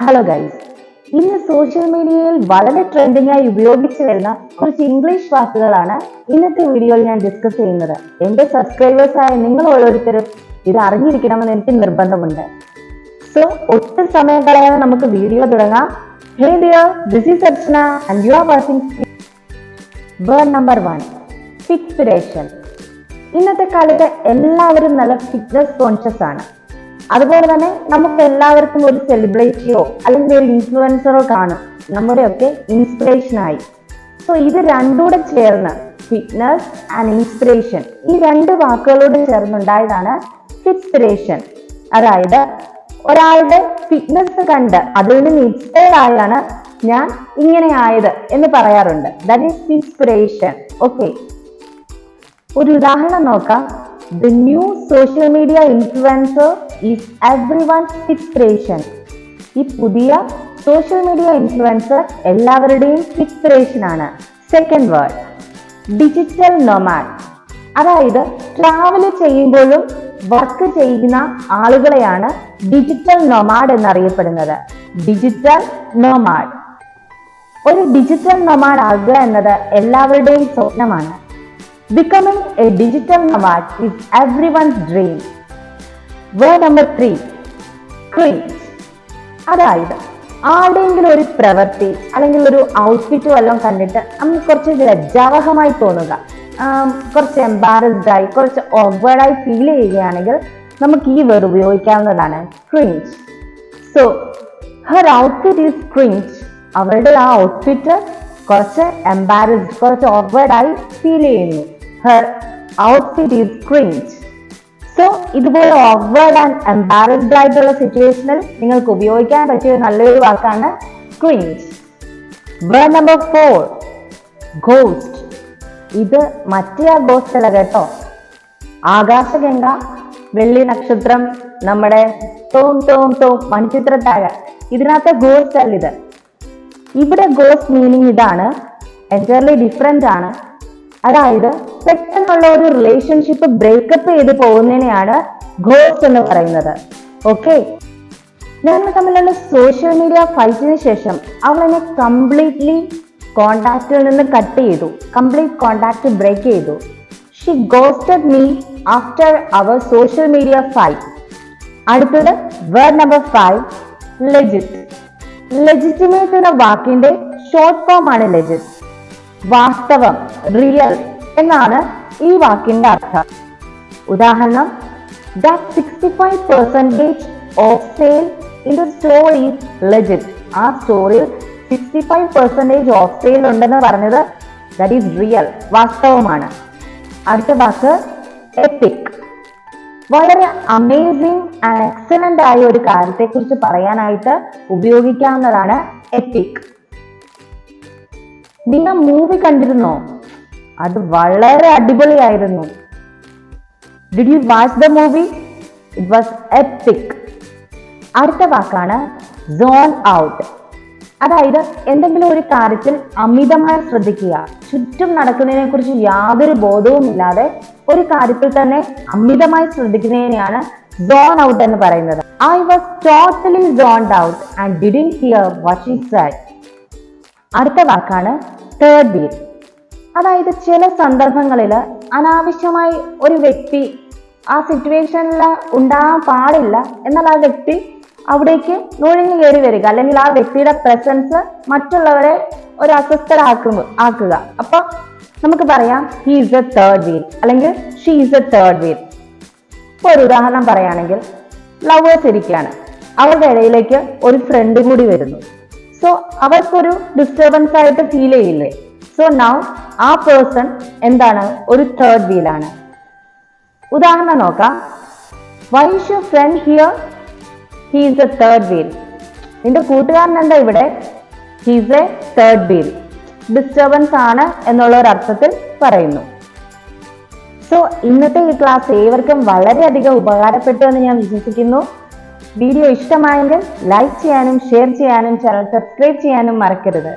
Hello guys ഇന്ന് social മീഡിയയിൽ വളരെ ട്രെൻഡിംഗ് ആയി ഉപയോഗിച്ചു വരുന്ന കുറച്ച് ഇംഗ്ലീഷ് വാക്കുകളാണ് ഇന്നത്തെ വീഡിയോയിൽ ഞാൻ ഡിസ്കസ് ചെയ്യുന്നത്. എന്റെ സബ്സ്ക്രൈബേഴ്സ് ആയ നിങ്ങൾ ഓരോരുത്തരും ഇത് അറിഞ്ഞിരിക്കണമെന്ന് എനിക്ക് നിർബന്ധമുണ്ട്. സോ ഒട്ടും സമയം കളയാതെ നമുക്ക് വീഡിയോ തുടങ്ങാം. Hey dear this is Archana and you are watching word number one ഫിക്സിഡേഷൻ ഇന്നത്തെ കാലത്ത് എല്ലാവരും നല്ല ഫിറ്റ്നസ് കോൺഷ്യസ് ആണ്. അതുപോലെ തന്നെ നമുക്ക് എല്ലാവർക്കും ഒരു സെലിബ്രിറ്റിയോ അല്ലെങ്കിൽ ഒരു ഇൻഫ്ലുവൻസറോ കാണും. നമ്മുടെയൊക്കെ ഇൻസ്പിറേഷനായി സോ ഇത് രണ്ടുകൂടെ ചേർന്ന് ഫിറ്റ്നസ് ആൻഡ് ഇൻസ്പിറേഷൻ ഈ രണ്ട് വാക്കുകളോട് ചേർന്നുണ്ടായതാണ് ഫിറ്റ്സ്പിറേഷൻ അതായത് ഒരാളുടെ ഫിറ്റ്നസ് കണ്ട് അതിൽ നിന്ന് ഇൻസ്പയർ ആയാണ് ഞാൻ ഇങ്ങനെ ആയത് എന്ന് പറയാറുണ്ട്. ദാറ്റ് ഈസ് ഇൻസ്പിറേഷൻ ഓക്കെ ഒരു ഉദാഹരണം നോക്കാം. The new social media influencer is everyone inspiration ഈ പുതിയ സോഷ്യൽ മീഡിയ ഇൻഫ്ലുവൻസർ എല്ലാവരുടെയും ഇൻസ്പിറേഷൻ ആണ്. സെക്കൻഡ് വേർഡ് ഡിജിറ്റൽ നൊമാഡ് അതായത് ട്രാവൽ ചെയ്യുമ്പോഴും വർക്ക് ചെയ്യുന്ന ആളുകളെയാണ് ഡിജിറ്റൽ നൊമാഡ് എന്നറിയപ്പെടുന്നത്. ഡിജിറ്റൽ നൊമാഡ് ഒരു ഡിജിറ്റൽ നൊമാഡ് ആകുക എന്നത് എല്ലാവരുടെയും സ്വപ്നമാണ്. Becoming a digital nomad is everyone's dream word number three cringe അതായത് ആരുടെയെങ്കിലും ഒരു പ്രവൃത്തി അല്ലെങ്കിൽ ഒരു ഔട്ട്ഫിറ്റ് വല്ലതും കണ്ടിട്ട് നമുക്ക് കുറച്ച് ലജ്ജാവഹമായി തോന്നുക. കുറച്ച് എംബാരസ്ഡ് കുറച്ച് ഓക്വേർഡായി ഫീൽ ചെയ്യുകയാണെങ്കിൽ നമുക്ക് ഈ വേർഡ് ഉപയോഗിക്കാവുന്നതാണ് cringe so her outfit is cringe അവരുടെ ആ ഔട്ട്ഫിറ്റ് കുറച്ച് എംബാരസ്ഡ് കുറച്ച് ഓവേർഡായി ഫീൽ ചെയ്യുന്നു. Her outfit is cringe so ഇതുപോലെ ഓവേർഡ് ആൻഡ് എംബാരസ്ഡ് ആയിട്ടുള്ള സിറ്റുവേഷനിൽ നിങ്ങൾക്ക് ഉപയോഗിക്കാൻ പറ്റിയ നല്ലൊരു വാക്കാണ് queens word number four ghost ഇത് മറ്റേ ആ ഗോസ്റ്റ് അല്ല കേട്ടോ. ആകാശഗംഗ വെള്ളി നക്ഷത്രം നമ്മുടെ തോം തോം തോം മണിച്ചിത്രത്താഴ. ഇതിനകത്തെ ഗോസ്റ്റ് അല്ല ഇത്. ഇവിടെ ഗോസ്റ്റ് മീനിങ് ഇതാണ്. എന്റയർലി ഡിഫറെന്റ് ആണ്. അതായത് പെട്ടെന്നുള്ള ഒരു റിലേഷൻഷിപ്പ് ബ്രേക്കപ്പ് ചെയ്ത് പോകുന്നതിനെയാണ് ഗോസ്റ്റ് എന്ന് പറയുന്നത്. ഓക്കെ ഞങ്ങൾ തമ്മിലുള്ള സോഷ്യൽ മീഡിയ ഫൈറ്റിന് ശേഷം അവൾ എന്നെ കംപ്ലീറ്റ്ലി കോണ്ടാക്റ്റിൽ നിന്ന് കട്ട് ചെയ്തു. കംപ്ലീറ്റ് കോണ്ടാക്ട് ബ്രേക്ക് ചെയ്തു. She ghosted me after our social media fight അടുത്തത് word number five legit legitimate എന്ന വാക്കിന്റെ ഷോർട്ട് ഫോം ആണ് ലെജിറ്റ് വാസ്തവം റിയൽ എന്നാണ് ഈ വാക്കിന്റെ അർത്ഥം. ഉദാഹരണം that sixty off sale in the store is legit ആ സ്റ്റോറിൽ sixty five percentage off sale ഉണ്ടെന്ന് പറഞ്ഞത് ദാറ്റ് ഈസ് റിയൽ വാസ്തവമാണ്. അടുത്ത വാക്ക് എപ്പിക് വളരെ അമേസിംഗ് ആൻഡ് എക്സലന്റ് ആയ ഒരു കാര്യത്തെക്കുറിച്ച് പറയാനായിട്ട് ഉപയോഗിക്കാവുന്നതാണ് എപ്പിക് നിങ്ങൾ മൂവി കണ്ടിരുന്നോ? അത് വളരെ അടിപൊളിയായിരുന്നു. Did you watch the movie it was epic അടുത്ത വാക്കാണ് സോൺ ഔട്ട് അതായത് എന്തെങ്കിലും ഒരു കാര്യത്തിൽ അമിതമായി ശ്രദ്ധിക്കുക. ചുറ്റും നടക്കുന്നതിനെ കുറിച്ച് യാതൊരു ബോധവുമില്ലാതെ ഒരു കാര്യത്തിൽ തന്നെ അമിതമായി ശ്രദ്ധിക്കുന്നതിനെയാണ് സോൺ ഔട്ട് എന്ന് പറയുന്നത്. I was totally zoned out and didn't hear watching sat അടുത്ത വാക്കാണ് തേർഡ് വീൽ അതായത് ചില സന്ദർഭങ്ങളിൽ അനാവശ്യമായി ഒരു വ്യക്തി ആ സിറ്റുവേഷനിൽ ഉണ്ടാകാൻ പാടില്ല എന്നാൽ ആ വ്യക്തി അവിടേക്ക് നുഴഞ്ഞു കയറി വരിക. അല്ലെങ്കിൽ ആ വ്യക്തിയുടെ പ്രസൻസ് മറ്റുള്ളവരെ ഒരു അസ്വസ്ഥരാക്കുക ആക്കുക. അപ്പൊ നമുക്ക് പറയാം he is a third wheel അല്ലെങ്കിൽ she is a third wheel ഇപ്പൊ ഒരു ഉദാഹരണം പറയുകയാണെങ്കിൽ ലവേഴ്സ് ഇരിക്കുകയാണ്. അവരുടെ ഇടയിലേക്ക് ഒരു ഫ്രണ്ടും കൂടി വരുന്നു. സോ അവർക്കൊരു ഡിസ്റ്റർബൻസ് ആയിട്ട് ഫീൽ ചെയ്യില്ലേ? സോ നൗ ആ പേഴ്സൺ എന്താണ്? ഒരു തേർഡ് വീലാണ് ഉദാഹരണം നോക്കാം. Why you friend here he's a third wheel നിന്റെ കൂട്ടുകാരൻ എന്താ ഇവിടെ? He's a third wheel disturbance ആണ് എന്നുള്ള ഒരു അർത്ഥത്തിൽ പറയുന്നു. സോ ഇന്നത്തെ ഈ ക്ലാസ് ഏവർക്കും വളരെയധികം ഉപകാരപ്പെട്ടു എന്ന് ഞാൻ വിശ്വസിക്കുന്നു. വീഡിയോ ഇഷ്ടമായെങ്കിൽ ലൈക്ക് ചെയ്യാനും ഷെയർ ചെയ്യാനും ചാനൽ സബ്സ്ക്രൈബ് ചെയ്യാനും മറക്കരുത്.